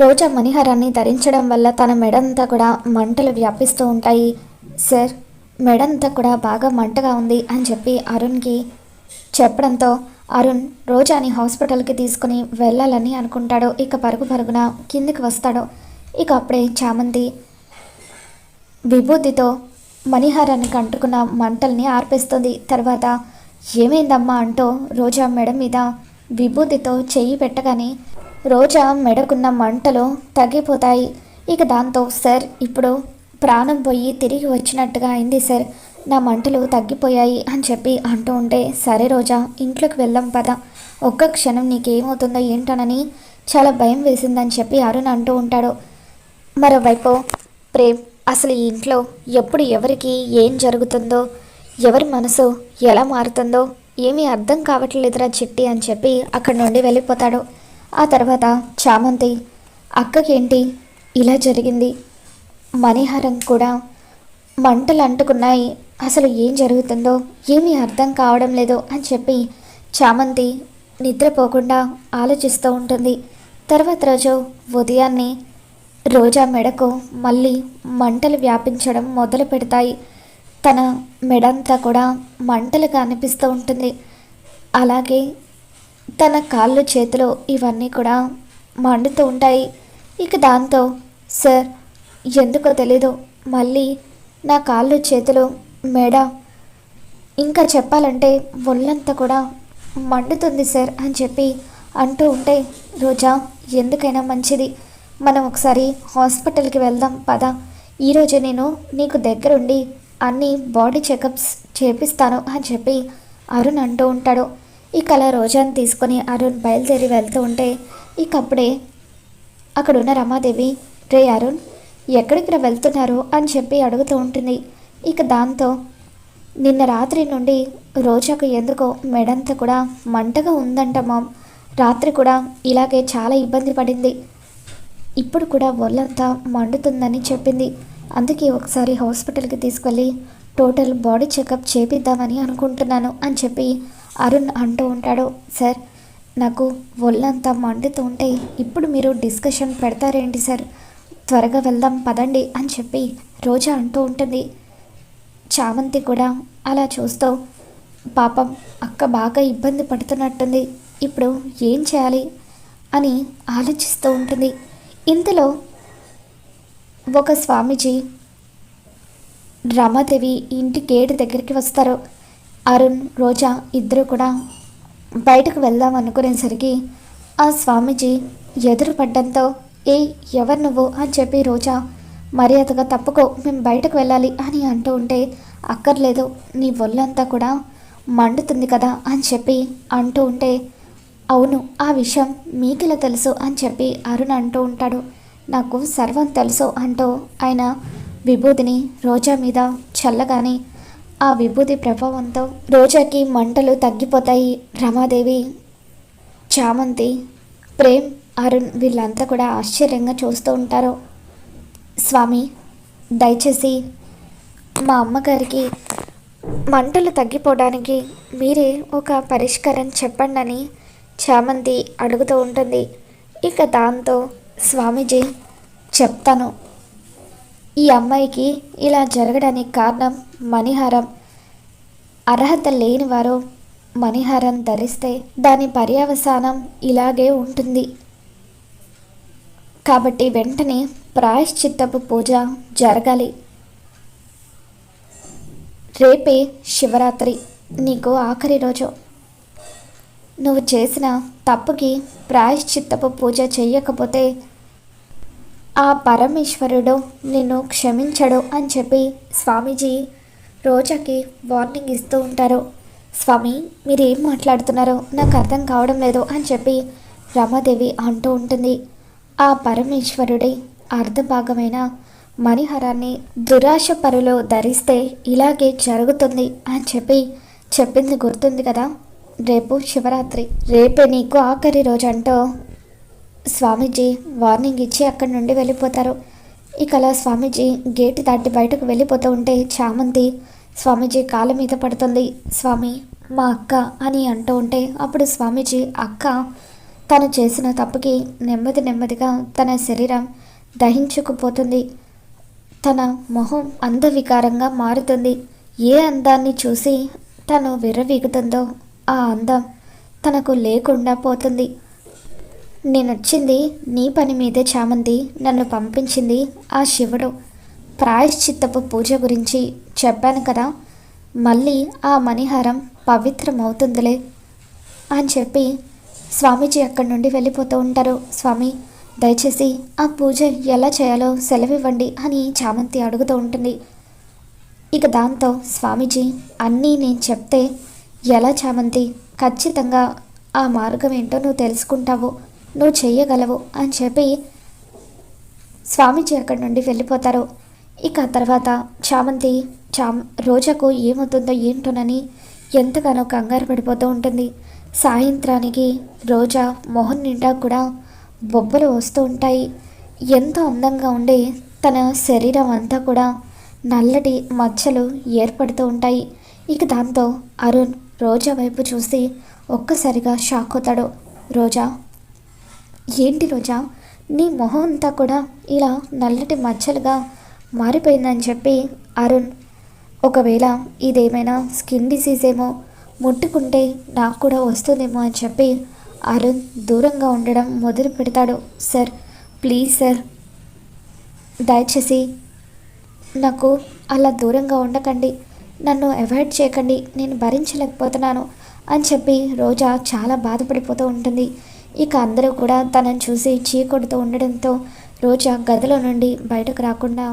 రోజా మణిహారాన్ని ధరించడం వల్ల తన మెడంతా కూడా మంటలు వ్యాపిస్తూ ఉంటాయి. సార్ మెడంతా కూడా బాగా మంటగా ఉంది అని చెప్పి అరుణ్కి చెప్పడంతో అరుణ్ రోజాని హాస్పిటల్కి తీసుకుని వెళ్ళాలని అనుకుంటాడు. ఇక పరుగు పరుగున కిందికి వస్తాడు. ఇక అప్పుడే చామంతి విభూతితో మణిహారాన్ని అంటుకున్న మంటల్ని ఆర్పేస్తుంది. తర్వాత ఏమైందమ్మా అంటూ రోజా మెడ మీద విభూతితో చెయ్యి పెట్టగానే రోజా మెడకున్న మంటలు తగ్గిపోతాయి. ఇక దాంతో సార్ ఇప్పుడు ప్రాణం పోయి తిరిగి వచ్చినట్టుగా అయింది సార్. నా మంటలు తగ్గిపోయాయి అని చెప్పి అంటూ ఉంటే సరే రోజా ఇంట్లోకి వెళ్దాం పద. ఒక్క క్షణం నీకేమవుతుందో ఏంటనని చాలా భయం వేసిందని చెప్పి అరుణ్ అంటూ ఉంటాడు. మరోవైపు ప్రేమ్ అసలు ఈ ఇంట్లో ఎప్పుడు ఎవరికి ఏం జరుగుతుందో ఎవరి మనసు ఎలా మారుతుందో ఏమీ అర్థం కావట్లేదురా చిట్టి అని చెప్పి అక్కడి నుండి వెళ్ళిపోతాడు. ఆ తర్వాత చామంతి అక్కకేంటి? ఇలా జరిగింది. మణిహారం కూడా మంటలు అంటుకున్నాయి. అసలు ఏం జరుగుతుందో? ఏమీ అర్థం కావడం లేదు అని చెప్పి చామంతి నిద్రపోకుండా ఆలోచిస్తూ ఉంటుంది. తర్వాత రోజు ఉదయాన్నే రోజా మెడకు మళ్ళీ మంటలు వ్యాపించడం మొదలు పెడతాయి. తన మెడంతా కూడా మంటలుగా అనిపిస్తూ ఉంటుంది. అలాగే తన కాళ్ళు చేతులు ఇవన్నీ కూడా మండుతూ ఉంటాయి. ఇక దాంతో సార్ ఎందుకో తెలీదు. మళ్ళీ నా కాళ్ళు చేతులు మెడ. ఇంకా చెప్పాలంటే ఒళ్ళంతా కూడా మండుతుంది సార్ అని చెప్పి అంటూ ఉంటే రోజా ఎందుకైనా మంచిది. మనం ఒకసారి హాస్పిటల్కి వెళ్దాం పద. ఈరోజు నేను నీకు దగ్గరుండి అన్ని బాడీ చెకప్స్ చేపిస్తాను అని చెప్పి అరుణ్ అంటూ ఉంటాడు. ఇక అలా రోజాని తీసుకొని అరుణ్ బయలుదేరి వెళ్తూ ఉంటే ఇక అప్పుడే అక్కడున్న రమాదేవి రే అరుణ్ ఎక్కడికి వెళ్తున్నారు? అని చెప్పి అడుగుతూ ఉంటుంది. ఇక దాంతో నిన్న రాత్రి నుండి రోజాకు ఎందుకో మెడంతా కూడా మంటగా ఉందంట మామ్. రాత్రి కూడా ఇలాగే చాలా ఇబ్బంది పడింది. ఇప్పుడు కూడా ఒళ్ళంతా మండుతుందని చెప్పింది. అందుకే ఒకసారి హాస్పిటల్కి తీసుకెళ్ళి టోటల్ బాడీ చెకప్ చేపిద్దామని అనుకుంటున్నాను అని చెప్పి అరుణ్ అంటూ ఉంటాడు సార్ నాకు ఒళ్ళంతా మండుతూ ఉంటే ఇప్పుడు మీరు డిస్కషన్ పెడతారేంటి సార్? త్వరగా వెళ్దాం పదండి అని చెప్పి రోజా అంటూ ఉంటుంది. చామంతి కూడా అలా చూస్తూ పాపం అక్క బాగా ఇబ్బంది పడుతున్నట్టుంది ఇప్పుడు ఏం చేయాలి? అని ఆలోచిస్తూ ఉంటుంది. ఇంతలో ఒక స్వామీజీ రమాదేవి ఇంటి గేటు దగ్గరికి వస్తారు. అరుణ్ రోజా ఇద్దరు కూడా బయటకు వెళ్దాం అనుకునేసరికి ఆ స్వామీజీ ఎదురు పడ్డంతో ఏ ఎవరు నువ్వు? అని చెప్పి రోజా మర్యాదగా తప్పుకో మేము బయటకు వెళ్ళాలి అని అంటూ ఉంటే అక్కర్లేదు నీ ఒళ్ళంతా కూడా మండుతుంది కదా అని చెప్పి అంటూ ఉంటే అవును ఆ విషయం మీకెలా తెలుసు? అని చెప్పి అరుణ్ అంటూ ఉంటాడు. నాకు సర్వం తెలుసు అంటూ ఆయన విభూతిని రోజా మీద చల్లగానే ఆ విభూతి ప్రభావంతో రోజాకి మంటలు తగ్గిపోతాయి. రమాదేవి చామంతి ప్రేమ్ అరుణ్ వీళ్ళంతా కూడా ఆశ్చర్యంగా చూస్తూ ఉంటారు. స్వామి దయచేసి మా అమ్మగారికి మంటలు తగ్గిపోవడానికి మీరే ఒక పరిష్కారం చెప్పండి అని చామంతి అడుగుతూ ఉంటుంది. ఇక దాంతో స్వామీజీ చెప్తాను. ఈ అమ్మాయికి ఇలా జరగడానికి కారణం మణిహారం. అర్హత లేనివారు మణిహారం ధరిస్తే దాని పర్యవసానం ఇలాగే ఉంటుంది. కాబట్టి వెంటనే ప్రాయశ్చిత్తపు పూజ జరగాలి. రేపే శివరాత్రి నీకు ఆఖరి రోజు. నువ్వు చేసిన తప్పుకి ప్రాయశ్చిత్తపు పూజ చేయకపోతే ఆ పరమేశ్వరుడు నిన్ను క్షమించడు అని చెప్పి స్వామీజీ రోజాకి వార్నింగ్ ఇస్తూ ఉంటారు. స్వామి మీరు ఏం మాట్లాడుతున్నారో నాకు అర్థం కావడం లేదు అని చెప్పి రమాదేవి అంటూ ఉంటుంది. ఆ పరమేశ్వరుడి అర్ధభాగమైన మణిహారాన్ని దురాశ పరులు ధరిస్తే ఇలాగే జరుగుతుంది అని చెప్పి చెప్పింది గుర్తుంది కదా. రేపు శివరాత్రి. రేపే నీకు ఆఖరి రోజు అంటూ స్వామీజీ వార్నింగ్ ఇచ్చి అక్కడి నుండి వెళ్ళిపోతారు. ఇక అలా స్వామీజీ గేటు దాటి బయటకు వెళ్ళిపోతూ ఉంటే చామంతి స్వామీజీ కాళ్ళ మీద పడుతుంది. స్వామి మా అక్క అని అంటూ ఉంటే అప్పుడు స్వామీజీ అక్క తను చేసిన తప్పుకి నెమ్మది నెమ్మదిగా తన శరీరం దహించుకుపోతుంది. తన మొహం అందవికారంగా మారుతుంది. ఏ అందాన్ని చూసి తను విర్రవీగుతుందో ఆ అందం తనకు లేకుండా పోతుంది. నేనొచ్చింది నీ పని మీదే చామంతి నన్ను పంపించింది ఆ శివుడు. ప్రాయశ్చిత్తపు పూజ గురించి చెప్పాను కదా మళ్ళీ ఆ మణిహారం పవిత్రమవుతుందిలే అని చెప్పి స్వామీజీ అక్కడి నుండి వెళ్ళిపోతూ ఉంటారు. స్వామి దయచేసి ఆ పూజ ఎలా చేయాలో సెలవివ్వండి అని చామంతి అడుగుతూ ఉంటుంది. ఇక దాంతో స్వామీజీ అన్నీ నేను చెప్తే ఎలా చామంతి? ఖచ్చితంగా ఆ మార్గం ఏంటో నువ్వు తెలుసుకుంటావు. నువ్వు చెయ్యగలవు అని చెప్పి స్వామీజీ అక్కడి నుండి వెళ్ళిపోతారు. ఇక తర్వాత చామంతి చామ్ రోజాకు ఏమవుతుందో ఏంటోనని ఎంతగానో కంగారు పడిపోతూ ఉంటుంది. సాయంత్రానికి రోజా మొహం నిండా కూడా బొబ్బలు వస్తూ ఉంటాయి. ఎంతో అందంగా ఉండే తన శరీరం అంతా కూడా నల్లటి మచ్చలు ఏర్పడుతూ ఉంటాయి. ఇక దాంతో అరుణ్ రోజా వైపు చూసి ఒక్కసారిగా షాక్ అవుతాడు. రోజా ఏంటి రోజా? నీ మొహం అంతా కూడా ఇలా నల్లటి మచ్చలుగా మారిపోయిందని చెప్పి అరుణ్ ఒకవేళ ఇదేమైనా స్కిన్ డిసీజ్ ఏమో ముట్టుకుంటే నాకు కూడా వస్తుందేమో అని చెప్పి అరుణ్ దూరంగా ఉండడం మొదలు పెడతాడు. సార్ ప్లీజ్ సార్ దయచేసి నాకు అలా దూరంగా ఉండకండి. నన్ను అవాయిడ్ చేయకండి. నేను భరించలేకపోతున్నాను అని చెప్పి రోజా చాలా బాధపడిపోతూ ఉంటుంది. ఇక అందరూ కూడా తనని చూసి చీకొడుతూ ఉండడంతో రోజా గదిలో నుండి బయటకు రాకుండా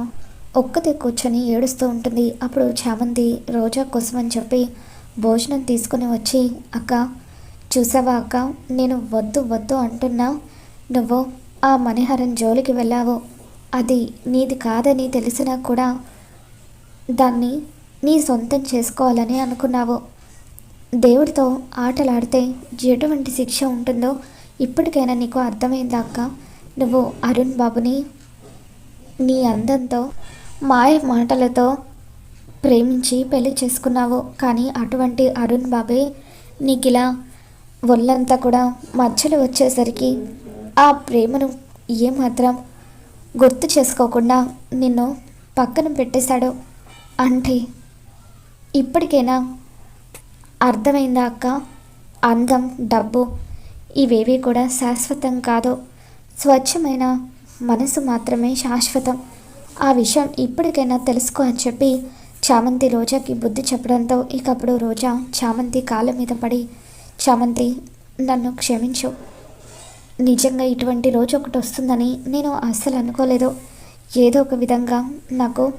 ఒక్కతే కూర్చొని ఏడుస్తూ ఉంటుంది. అప్పుడు చామంతి రోజా కోసం అని చెప్పి భోజనం తీసుకుని వచ్చి అక్క చూసావా అక్క? నేను వద్దు వద్దు అంటున్నా. నువ్వు ఆ మణిహరన్ జోలికి వెళ్ళావు. అది నీది కాదని తెలిసినా కూడా దాన్ని నీ సొంతం చేసుకోవాలని అనుకున్నావు. దేవుడితో ఆటలాడితే ఎటువంటి శిక్ష ఉంటుందో ఇప్పటికైనా నీకు అర్థమైందా అక్క? నువ్వు అరుణ్ బాబుని నీ అందంతో మాయ మాటలతో ప్రేమించి పెళ్ళి చేసుకున్నావు. కానీ అటువంటి అరుణ్ బాబే నీకు ఇలా ఒళ్ళంతా కూడా మధ్యలో వచ్చేసరికి ఆ ప్రేమను ఏమాత్రం గుర్తు చేసుకోకుండా నిన్ను పక్కన పెట్టేశాడు. అంటే ఇప్పటికైనా అర్థమైందా అక్క? అందం డబ్బు ఇవేవి కూడా శాశ్వతం కాదు. స్వచ్ఛమైన మనసు మాత్రమే శాశ్వతం. ఆ విషయం ఇప్పటికైనా తెలుసుకో అని చెప్పి చామంతి రోజాకి బుద్ధి చెప్పడంతో ఇకప్పుడు రోజా చామంతి కాళ్ళ మీద పడి చామంతి నన్ను క్షమించు. నిజంగా ఇటువంటి రోజు ఒకటి వస్తుందని నేను అస్సలు అనుకోలేదు. ఏదో ఒక విధంగా నాకు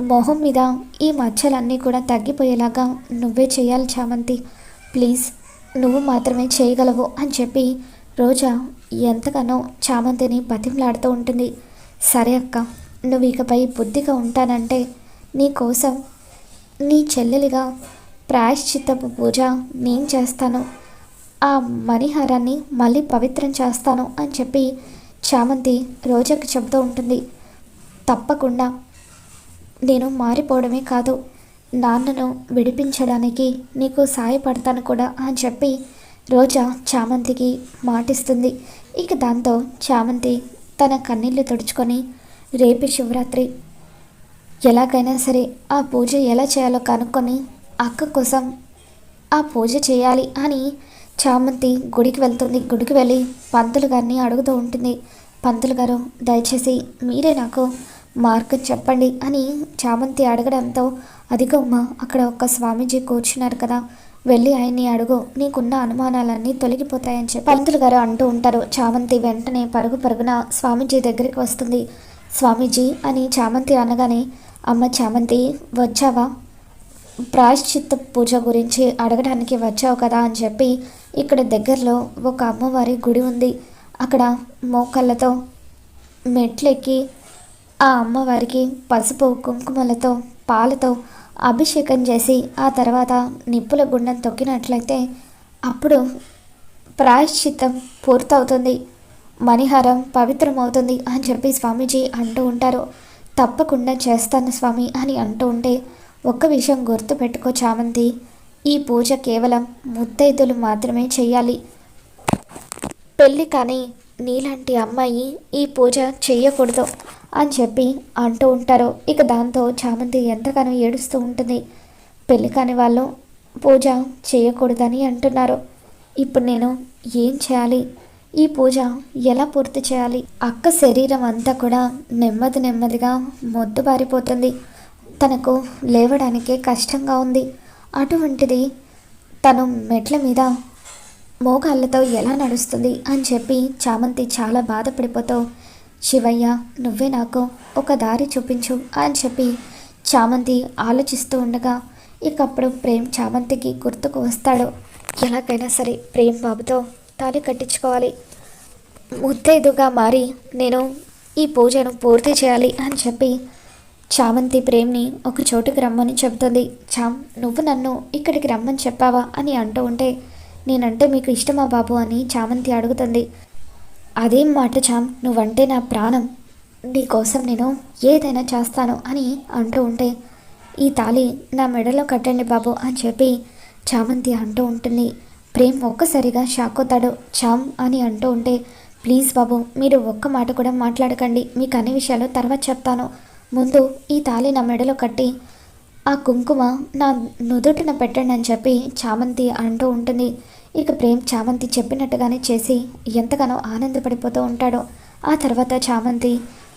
మొహం మీద ఈ మచ్చలన్నీ కూడా తగ్గిపోయేలాగా నువ్వే చేయాలి చామంతి. ప్లీజ్ నువ్వు మాత్రమే చేయగలవు అని చెప్పి రోజా ఎంతగానో చామంతిని బతిమలాడుతూ ఉంటుంది. సరే అక్క నువ్వు ఇకపై బుద్ధిగా ఉంటానంటే నీ కోసం నీ చెల్లెలిగా ప్రాయశ్చిత్తపు పూజ నేను చేస్తాను. ఆ మణిహారాన్ని మళ్ళీ పవిత్రం చేస్తాను అని చెప్పి చామంతి రోజాకి చెబుతూ ఉంటుంది. తప్పకుండా నేను మారిపోవడమే కాదు. నాన్నను విడిపించడానికి నీకు సాయపడతాను కూడా అని చెప్పి రోజా చామంతికి మాటిస్తుంది. ఇక దాంతో చామంతి తన కన్నీళ్ళు తుడుచుకొని రేపు శివరాత్రి ఎలాగైనా సరే ఆ పూజ ఎలా చేయాలో కనుక్కొని అక్క కోసం ఆ పూజ చేయాలి అని చామంతి గుడికి వెళ్తుంది. గుడికి వెళ్ళి పంతులు గారిని అడుగుతూ ఉంటుంది. పంతులు గారు దయచేసి మీరే నాకు మార్గం చెప్పండి అని చామంతి అడగడంతో అదిగోమ్మా అక్కడ ఒక స్వామీజీ కూర్చున్నారు కదా. వెళ్ళి ఆయన్ని అడుగు నీకున్న అనుమానాలన్నీ తొలగిపోతాయని చెప్పి. పంతులు గారు అంటూ ఉంటారు చామంతి వెంటనే పరుగు పరుగున స్వామీజీ దగ్గరికి వస్తుంది. స్వామీజీ అని చామంతి అనగానే అమ్మ చామంతి వచ్చావా? ప్రాయశ్చిత్త పూజ గురించి అడగడానికి వచ్చావు కదా అని చెప్పి ఇక్కడ దగ్గరలో ఒక అమ్మవారి గుడి ఉంది. అక్కడ మోకళ్ళతో మెట్లెక్కి ఆ అమ్మవారికి పసుపు కుంకుమలతో పాలతో అభిషేకం చేసి ఆ తర్వాత నిప్పుల గుండం తొక్కినట్లయితే అప్పుడు ప్రాయశ్చిత్తం పూర్తవుతుంది. మణిహారం పవిత్రమవుతుంది అని చెప్పి స్వామీజీ అంటూ ఉంటారు. తప్పకుండా చేస్తాను స్వామి అని అంటూ ఉంటే ఒక్క విషయం గుర్తుపెట్టుకో చామంతి. ఈ పూజ కేవలం ముత్తైదులు మాత్రమే చేయాలి పెళ్ళి కానీ నీలాంటి అమ్మాయి ఈ పూజ చేయకూడదు అని చెప్పి అంటూ ఉంటారు. ఇక దాంతో చామంతి ఎంతగానో ఏడుస్తూ ఉంటుంది. పెళ్ళి కాని వాళ్ళు పూజ చేయకూడదని అంటున్నారు. ఇప్పుడు నేను ఏం చేయాలి? ఈ పూజ ఎలా పూర్తి చేయాలి? అక్క శరీరం అంతా కూడా నెమ్మది నెమ్మదిగా మొద్దుబారిపోతుంది తనకు లేవడానికే కష్టంగా ఉంది. అటువంటిది తను మెట్ల మీద మోకాళ్ళతో ఎలా నడుస్తుంది అని చెప్పి చామంతి చాలా బాధపడిపోతూ శివయ్య నువ్వే నాకు ఒక దారి చూపించు అని చెప్పి చామంతి ఆలోచిస్తూ ఉండగా ఇకప్పుడు ప్రేమ్ చామంతికి గుర్తుకు వస్తాడు. ఎలాగైనా సరే ప్రేమ్ బాబుతో తాళి కట్టించుకోవాలి. ముత్తైదుగా మారి నేను ఈ పూజను పూర్తి చేయాలి అని చెప్పి చామంతి ప్రేమ్ని ఒక చోటుకి రమ్మని చెబుతుంది. చామ్ నువ్వు నన్ను ఇక్కడికి రమ్మని చెప్పావా? అని అంటూ ఉంటే నేనంటే మీకు ఇష్టమా బాబు? అని చామంతి అడుగుతుంది. అదేం మాట చామ్? నువ్వంటే నా ప్రాణం. నీకోసం నేను ఏదైనా చేస్తాను అని అంటూ ఉంటే ఈ తాళి నా మెడలో కట్టండి బాబు అని చెప్పి చామంతి అంటూ ఉంటుంది. ప్రేమ్ ఒక్కసారిగా షాక్ అవుతాడు. చామ్ అని అంటూ ఉంటే ప్లీజ్ బాబు మీరు ఒక్క మాట కూడా మాట్లాడకండి. మీకు అన్ని విషయాలు తర్వాత చెప్తాను. ముందు ఈ తాళి నా మెడలో కట్టి ఆ కుంకుమ నా నుదుటిన పెట్టండి అని చెప్పి చామంతి అంటూ ఉంటుంది. ఇక ప్రేమ్ చామంతి చెప్పినట్టుగానే చేసి ఎంతగానో ఆనందపడిపోతూ ఉంటాడో. ఆ తర్వాత చామంతి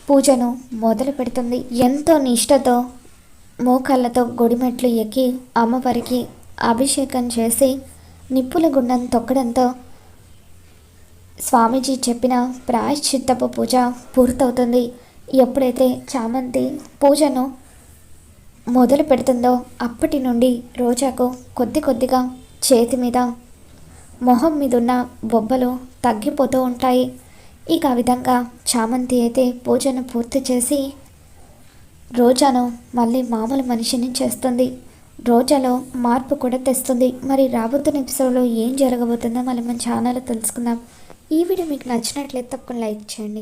పూజను మొదలు పెడుతుంది. ఎంతో నిష్టతో మోకాళ్ళతో గొడిమెట్లు ఎక్కి అమ్మవారికి అభిషేకం చేసి నిప్పుల గుండం తొక్కడంతో స్వామీజీ చెప్పిన ప్రాయశ్చిత్తపు పూజ పూర్తవుతుంది. ఎప్పుడైతే చామంతి పూజను మొదలు పెడుతుందో అప్పటి నుండి రోజాకు కొద్ది కొద్దిగా చేతి మీద మొహం మీదున్న బొబ్బలు తగ్గిపోతూ ఉంటాయి. ఇక ఆ విధంగా చామంతి అయితే పూజను పూర్తి చేసి రోజాను మళ్ళీ మామూలు మనిషిని చేస్తుంది. రోజాలో మార్పు కూడా తెస్తుంది. మరి రాబోతున్న ఎపిసోడ్లో ఏం జరగబోతుందో మళ్ళీ మన ఛానల్లో తెలుసుకుందాం. ఈ వీడియో మీకు నచ్చినట్లయితే తప్పకుండా లైక్ చేయండి.